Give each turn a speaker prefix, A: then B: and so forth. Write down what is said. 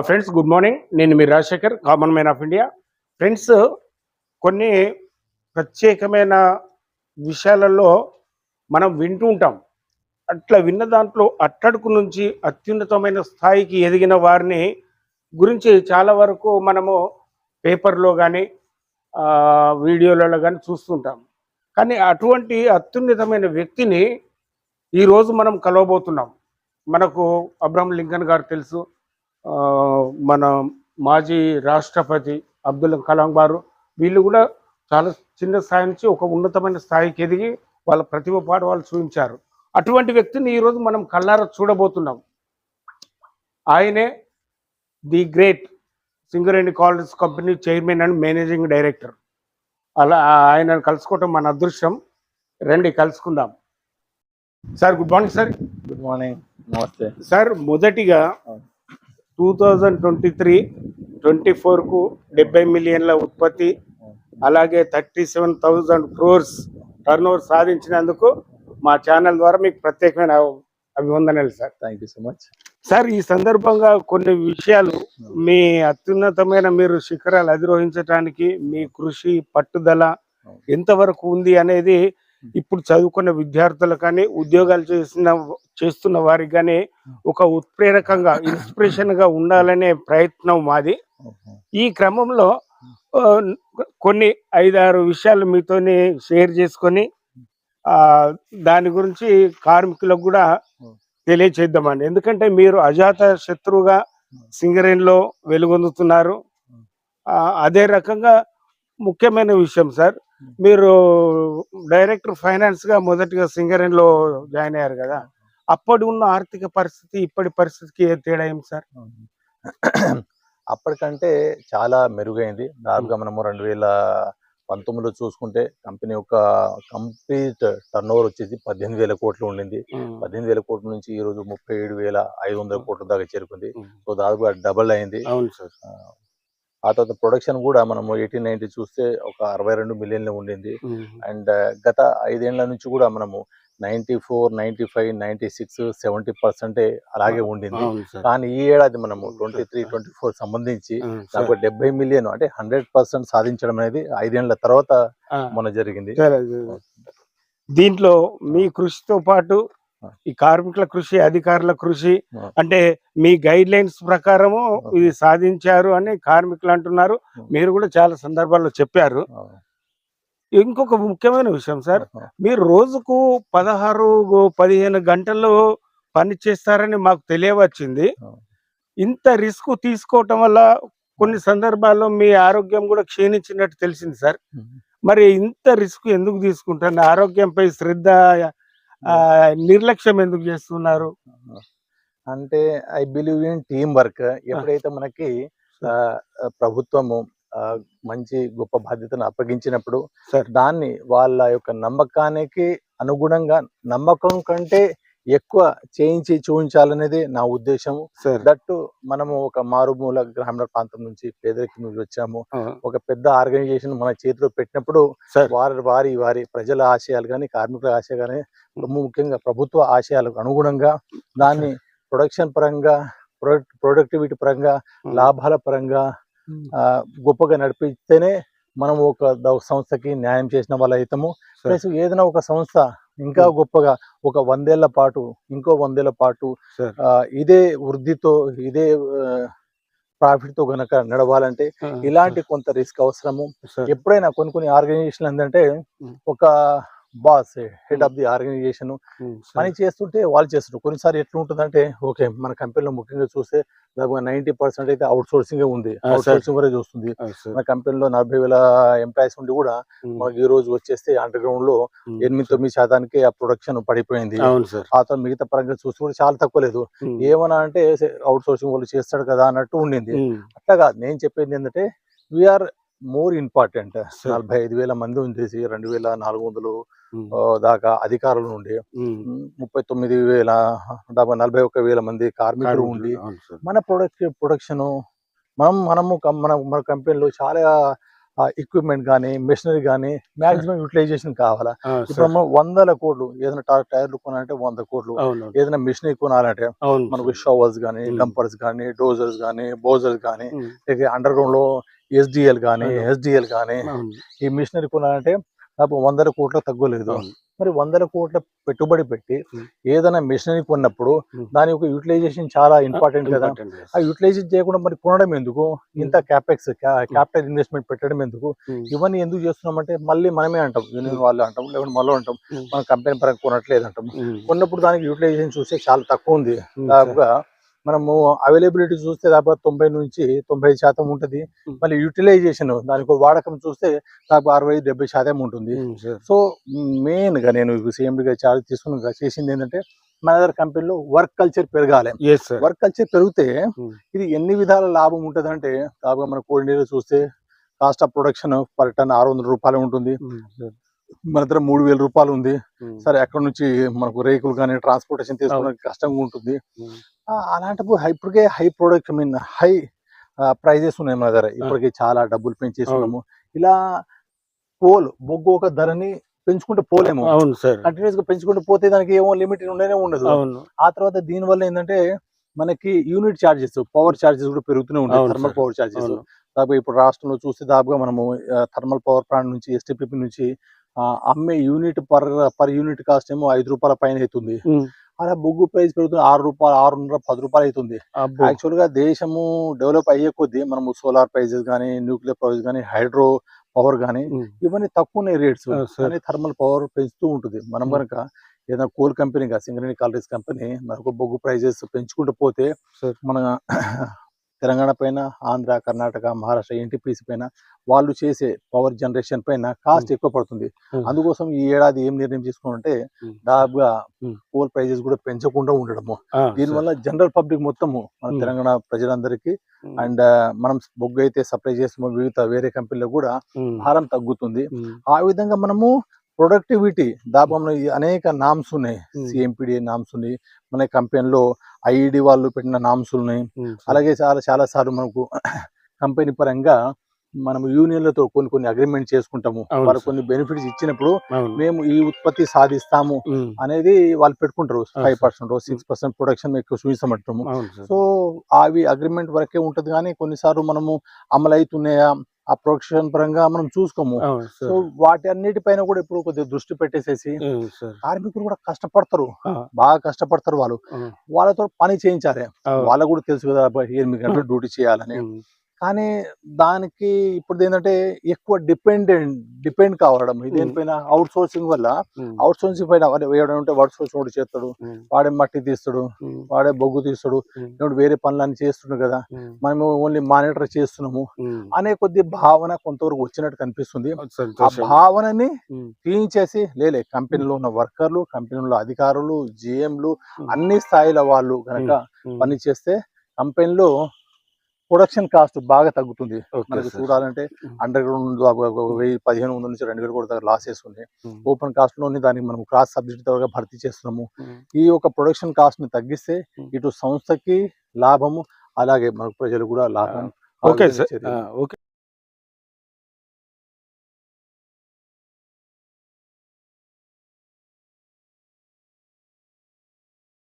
A: Friends good morning నేను మీ Rajasekhar common man of India friends కొన్ని ప్రత్యేకమైన విషయాలలో మనం వింటూ ఉంటాం. అట్లా విన్న దాంట్లో అట్టడుకు నుంచి అత్యున్నతమైన స్థాయికి ఎదిగిన వారిని గురించి చాలా వరకు మనము పేపర్లో కానీ వీడియోలలో కానీ చూస్తుంటాం కానీ అటువంటి అత్యున్నతమైన వ్యక్తిని ఈరోజు మనం కలవబోతున్నాం. మనకు అబ్రహం లింకన్ గారు తెలుసు. మన మాజీ రాష్ట్రపతి అబ్దుల్ కలాం గారు వీళ్ళు కూడా చాలా చిన్న స్థాయి నుంచి ఒక ఉన్నతమైన స్థాయికి ఎదిగి వాళ్ళ ప్రతిభ పాటు వాళ్ళు చూపించారు. అటువంటి వ్యక్తిని ఈరోజు మనం కళ్ళారా చూడబోతున్నాం. ఆయనే the great Singareni collieries company chairman and managing director. అలా ఆయనను కలుసుకోవటం మన అదృష్టం రండి కలుసుకుందాం. Sir good morning sir.
B: Good morning. నమస్తే.
A: సార్ మొదటిగా two thousand twenty three twenty ఫోర్కు డెబ్బై మిలియన్ల ఉత్పత్తి అలాగే thirty seven thousand crores turnover సాధించినందుకు మా ఛానల్ ద్వారా మీకు ప్రత్యేకమైన అభివందనలు sir
B: thank you so much
A: sir ఈ సందర్భంగా కొన్ని విషయాలు. మీ అత్యున్నతమైన మీరు శిఖరాలు అధిరోహించడానికి మీ కృషి పట్టుదల ఎంతవరకు ఉంది అనేది ఇప్పుడు చదువుకున్న విద్యార్థులు కానీ ఉద్యోగాలు చేసిన చేస్తున్న వారికి కానీ ఒక ఉత్ప్రేరకంగా ఇన్స్పిరేషన్గా ఉండాలనే ప్రయత్నం మాది. ఈ క్రమంలో కొన్ని ఐదారు విషయాలు మీతోని షేర్ చేసుకొని ఆ దాని గురించి కార్మికులకు కూడా తెలియచేద్దామండి. ఎందుకంటే మీరు అజాత శత్రువుగా సింగరేణిలో వెలుగొందుతున్నారు. అదే రకంగా ముఖ్యమైన విషయం సార్. మీరు డైరెక్టర్ ఫైనాన్స్గా మొదటిగా సింగరేణిలో జాయిన్ అయ్యారు కదా అప్పటి ఉన్న ఆర్థిక పరిస్థితి ఇప్పటి పరిస్థితికి ఏ తేడా ఏం సార్?
B: అప్పటికంటే చాలా మెరుగైంది. దాదాపుగా మనము రెండు వేల పంతొమ్మిదిలో చూసుకుంటే కంపెనీ యొక్క కంప్లీట్ టర్న్ ఓవర్ వచ్చేసి పద్దెనిమిది వేల కోట్లు ఉండింది. పద్దెనిమిది వేల కోట్ల నుంచి ఈ రోజు ముప్పై ఏడు వేల ఐదు వందల కోట్ల దాకా చేరుకుంది. సో దాదాపుగా డబల్ అయింది. ఆ తర్వాత ప్రొడక్షన్ కూడా మనము ఎయిటీన్ నైన్టీ చూస్తే ఒక అరవై రెండు మిలియన్లు ఉండింది. అండ్ గత ఐదేళ్ళ నుంచి కూడా మనము ninety four ninety five ninety six seventy పర్సెంటే అలాగే ఉండింది కానీ ఈ ఏడాది మనము ట్వంటీ త్రీ ట్వంటీ ఫోర్ సంబంధించి. నాకు డెబ్బై మిలియన్ అంటే హండ్రెడ్ పర్సెంట్ సాధించడం అనేది ఐదేళ్ళ తర్వాత మన జరిగింది.
A: దీంట్లో మీ కృషితో పాటు ఈ కార్మికుల కృషి అధికారుల కృషి. అంటే మీ గైడ్ లైన్స్ ప్రకారము ఇది సాధించారు అని కార్మికులు అంటున్నారు. మీరు కూడా చాలా సందర్భాల్లో చెప్పారు. ఇంకొక ముఖ్యమైన విషయం సార్ మీరు రోజుకు పదహారు పదిహేను గంటలు పని చేస్తారని మాకు తెలియవచ్చింది. ఇంత రిస్క్ తీసుకోవటం వల్ల కొన్ని సందర్భాల్లో మీ ఆరోగ్యం కూడా క్షీణించినట్టు తెలిసింది సార్. మరి ఇంత రిస్క్ ఎందుకు తీసుకుంటారు? ఆరోగ్యంపై శ్రద్ధ నిర్లక్ష్యం ఎందుకు చేస్తున్నారు?
B: అంటే I believe in team work. ఎప్పుడైతే మనకి ఆ, ప్రభుత్వము మంచి గొప్ప బాధ్యతను అప్పగించినప్పుడు
A: సార్.
B: దాన్ని వాళ్ళ యొక్క నమ్మకానికి అనుగుణంగా నమ్మకం కంటే ఎక్కువ చేయించి చూపించాలనేది నా ఉద్దేశం దట్టు మనము ఒక మారుమూల గ్రామీణ ప్రాంతం నుంచి పేదరికం నుంచి వచ్చాము. ఒక పెద్ద ఆర్గనైజేషన్ మన చేతిలో పెట్టినప్పుడు వారి వారి వారి ప్రజల ఆశయాలు కానీ కార్మికుల ఆశయాలు కానీ ముఖ్యంగా ప్రభుత్వ ఆశయాలకు అనుగుణంగా దాన్ని ప్రొడక్షన్ పరంగా ప్రొడక్ట్ ప్రొడక్టివిటీ పరంగా లాభాల పరంగా గొప్పగా నడిపిస్తేనే మనం ఒక సంస్థకి న్యాయం చేసిన వాళ్ళ అవుతాము. ప్లస్ ఏదైనా ఒక సంస్థ ఇంకా. గొప్పగా ఒక వందేళ్ళ పాటు ఇంకో వందేళ్ళ పాటు ఇదే వృద్ధితో ఇదే ప్రాఫిట్తో గనక నడవాలంటే ఇలాంటి కొంత రిస్క్ అవసరము
A: సార్
B: ఎప్పుడైనా కొన్ని కొన్ని ఆర్గనైజేషన్ ఏంటంటే. ఒక boss head of the organization పని చేస్తుంటే వాళ్ళు చేస్తుంటారు కొన్నిసారి ఎట్లా ఉంటుందంటే ఓకే మన కంపెనీలో ముఖ్యంగా చూస్తే దాదాపు నైన్టీ పర్సెంట్ అయితే అవుట్ సోర్సింగ్ ఉంది. Out
A: sir.
B: సోర్సింగ్ వరే చూస్తుంది. మన కంపెనీలో నలభై వేల ఎంప్లాయీస్ ఉండి కూడా మనకి ఈ రోజు వచ్చేస్తే అండర్ గ్రౌండ్లో ఎనిమిది తొమ్మిది శాతానికి ఆ ప్రొడక్షన్ పడిపోయింది. ఆ తర్వాత మిగతా పరంగా చూస్తే కూడా చాలా తక్కువ లేదు. ఏమన్నా అంటే అవుట్ సోర్సింగ్ వాళ్ళు చేస్తాడు కదా అన్నట్టు ఉండింది. అట్లా కాదు. నేను చెప్పేది ఏంటంటే వీఆర్ మోర్ ఇంపార్టెంట్.
A: Sir.
B: నలభై ఐదు వేల మంది ఉండేసి రెండు వేల నాలుగు వందలు ఆ, దాకా అధికారులు ఉండి ఉమ్, ముప్పై తొమ్మిది వేల దాదాపు నలభై ఒక్క వేల మంది కార్మికులు ఉండి మన ప్రొడక్ట్ ప్రొడక్షన్ మనం మనము మన మన కంపెనీలో చాలా ఎక్విప్మెంట్ కానీ మెషినరీ కానీ మాక్సిమం యూటిలైజేషన్ కావాలా? ఇప్పుడు. మనం వందల కోట్లు ఏదైనా టైర్లు కొనాలంటే వంద కోట్లు ఏదైనా మిషనరీ కొనాలంటే మనకు షవర్స్ కానీ
A: Hmm.
B: డంపర్స్ కానీ డోజర్స్ కానీ బోజర్స్ కానీ అండర్ గ్రౌండ్లో ఎస్డిఎల్ కానీ. ఎస్డిఎల్ కానీ ఈ మిషనరీ కొనాలంటే నాకు వందల కోట్ల తగ్గలేదు. మరి వందల కోట్ల పెట్టుబడి పెట్టి. ఏదైనా మిషనరీ కొన్నప్పుడు. దాని యొక్క యూటిలైజేషన్ చాలా ఇంపార్టెంట్ కదా. ఆ యూటిలైజేషన్ చేయకుండా మరి కొనడం ఎందుకు? ఇంత క్యాపెక్స్ క్యాపిటల్ ఇన్వెస్ట్మెంట్ పెట్టడం ఎందుకు? ఇవన్నీ ఎందుకు చేస్తున్నామంటే మళ్ళీ మనమే అంటాం. యూనియన్ వాళ్ళు అంటాం లేకుంటే మళ్ళీ అంటాం. మన కంపెనీ పరంగా కొనట్లేదు అంటాం. కొన్నప్పుడు దానికి యూటిలైజేషన్ చూస్తే చాలా తక్కువ ఉంది. దాదాపుగా మనము అవైలబిలిటీ చూస్తే దాదాపు తొంభై నుంచి తొంభై శాతం ఉంటుంది. మళ్ళీ యూటిలైజేషన్ దానికి వాడకం చూస్తే దాదాపు అరవై డెబ్బై శాతం ఉంటుంది. సో మెయిన్గా నేను సిఎండిగా చార్జ్ తీసుకుని చేసింది ఏంటంటే మన దగ్గర కంపెనీలో వర్క్ కల్చర్ పెరగాలి. వర్క్ కల్చర్ పెరిగితే. ఇది ఎన్ని విధాల లాభం ఉంటుంది అంటే దాదాపుగా మన కోడినీరు చూస్తే cost of production per ton ఆరు వందల రూపాయలు ఉంటుంది మన దగ్గర మూడు వేల రూపాయలు ఉంది. సరే అక్కడ నుంచి మనకు రేకులు కానీ ట్రాన్స్పోర్టేషన్ తీసుకోవడానికి కష్టంగా ఉంటుంది. అలాంటప్పుడు హై- ఇప్పటికే high product I mean high prices ఉన్నాయి మన దగ్గర. ఇప్పటికే చాలా డబ్బులు పెంచేస్తున్నాము ఇలా పోల్ బొగ్గు ఒక ధరని పెంచుకుంటూ పోలేము.
A: అవును సార్.
B: కంటిన్యూస్గా పెంచుకుంటూ పోతే దానికి ఏమో లిమిట్ ఉండనే ఉండదు.
A: అవును.
B: ఆ తర్వాత దీని వల్ల ఏంటంటే మనకి యూనిట్ చార్జెస్ పవర్ చార్జెస్ కూడా పెరుగుతూనే ఉంటాయి. థర్మల్. Power charges. దాదాపు ఇప్పుడు రాష్ట్రంలో చూస్తే దాదాపుగా మనము థర్మల్ పవర్ ప్లాంట్ నుంచి ఎస్టీపీపీ నుంచి అమ్మే unit per per unit cost ఏమో ఐదు రూపాయల పైన అవుతుంది అలా బొగ్గు ప్రైస్ పెరుగుతుంది ఆరు రూపాయలు ఆరున్నర పది రూపాయలు అవుతుంది. యాక్చువల్గా దేశము డెవలప్ అయ్యే కొద్దీ మనము సోలార్ ప్రైజెస్ కానీ న్యూక్లియర్ ప్రైజెస్ కానీ హైడ్రో పవర్ కానీ
A: ఉమ్,
B: ఇవన్నీ తక్కువ రేట్స్. కానీ థర్మల్ పవర్ పెంచుతూ ఉంటుంది మనం. కనుక ఏదైనా coal company Singareni collieries company మనకు బొగ్గు ప్రైజెస్ పెంచుకుంటూ పోతే. మన తెలంగాణ పైన ఆంధ్ర కర్ణాటక మహారాష్ట్ర ఎన్టీపీసీ పైన వాళ్ళు చేసే పవర్ జనరేషన్ పైన కాస్ట్ ఎక్కువ పడుతుంది
A: Hmm.
B: అందుకోసం ఈ ఏడాది ఏం నిర్ణయం తీసుకున్నామంటే
A: Hmm.
B: దాదాపుగా
A: Hmm.
B: కోల్ ప్రైజెస్ కూడా పెంచకుండా ఉండడము దీనివల్ల జనరల్ పబ్లిక్ మొత్తము మన
A: Hmm.
B: తెలంగాణ ప్రజలందరికీ అండ్ మనం బొగ్గు అయితే సప్లై చేస్తున్న వివిధ వేరే కంపెనీలకు కూడా భారం తగ్గుతుంది ఆ విధంగా మనము ప్రొడక్టివిటీ దాదాపు ఈ అనేక నామ్స్ ఉన్నాయి. సిఎంపిడి నామ్స్ ఉన్నాయి మన కంపెనీలో ఐఈడి వాళ్ళు పెట్టిన నామ్స్ ఉన్నాయి. అలాగే చాలా చాలా సార్లు మనకు కంపెనీ పరంగా మనము యూనియన్లతో కొన్ని కొన్ని అగ్రిమెంట్ చేసుకుంటాము వాళ్ళు. కొన్ని బెనిఫిట్స్ ఇచ్చినప్పుడు మేము ఈ ఉత్పత్తి సాధిస్తాము అనేది వాళ్ళు పెట్టుకుంటారు five. Percent six percent production ఎక్కువ
A: సార్.
B: సో అవి అగ్రిమెంట్ వరకే ఉంటది కానీ కొన్నిసార్లు మనము అమలు అవుతున్నాయా ఆ ప్రొడక్షన్ పరంగా మనం చూసుకోము. సో. వాటి అన్నిటిపైన కూడా ఇప్పుడు కొద్దిగా దృష్టి పెట్టేసేసి. కార్మికులు కూడా కష్టపడతారు. బాగా కష్టపడతారు వాళ్ళు. వాళ్ళతో పని చేయించాలి. వాళ్ళకు కూడా తెలుసు కదా ఎనిమిది గంటలు డ్యూటీ చేయాలని. కానీ దానికి ఇప్పుడు ఏంటంటే ఎక్కువ డిపెండెంట్ డిపెండ్ కావడం. దేనిపైన అవుట్ సోర్సింగ్ వల్ల అవుట్ సోర్సింగ్ పైన ఉంటే అవుట్ సోర్సింగ్ వాడు చేస్తాడు. వాడే మట్టి తీస్తాడు. వాడే బొగ్గు తీస్తాడు. ఇప్పుడు వేరే పనులన్నీ చేస్తున్నాడు కదా. మనము ఓన్లీ మానిటర్ చేస్తున్నాము. అనే కొద్ది భావన కొంతవరకు వచ్చినట్టు కనిపిస్తుంది. ఆ. భావనని తీయించేసి లేలే కంపెనీలో ఉన్న వర్కర్లు కంపెనీలో అధికారులు జిఎంలు అన్ని స్థాయిల వాళ్ళు కనుక పని చేస్తే కంపెనీలో ప్రొడక్షన్ కాస్ట్ బాగా తగ్గుతుంది. మనకి. చూడాలంటే అండర్ గ్రౌండ్ వెయ్యి పదిహేను వందల నుంచి రెండు వేలు కూడా లాసెస్
A: ఉమ్,
B: ఓపెన్ కాస్ట్లోని దానికి మనం క్రాస్ సబ్సిడీ ద్వారా భర్తీ చేస్తున్నాము.
A: ఉమ్,
B: ఈ యొక్క ప్రొడక్షన్ కాస్ట్ని తగ్గిస్తే
A: ఉమ్.
B: ఇటు సంస్థకి లాభము అలాగే మన ప్రజలు కూడా లాభం
A: ఓకే సార్ ఓకే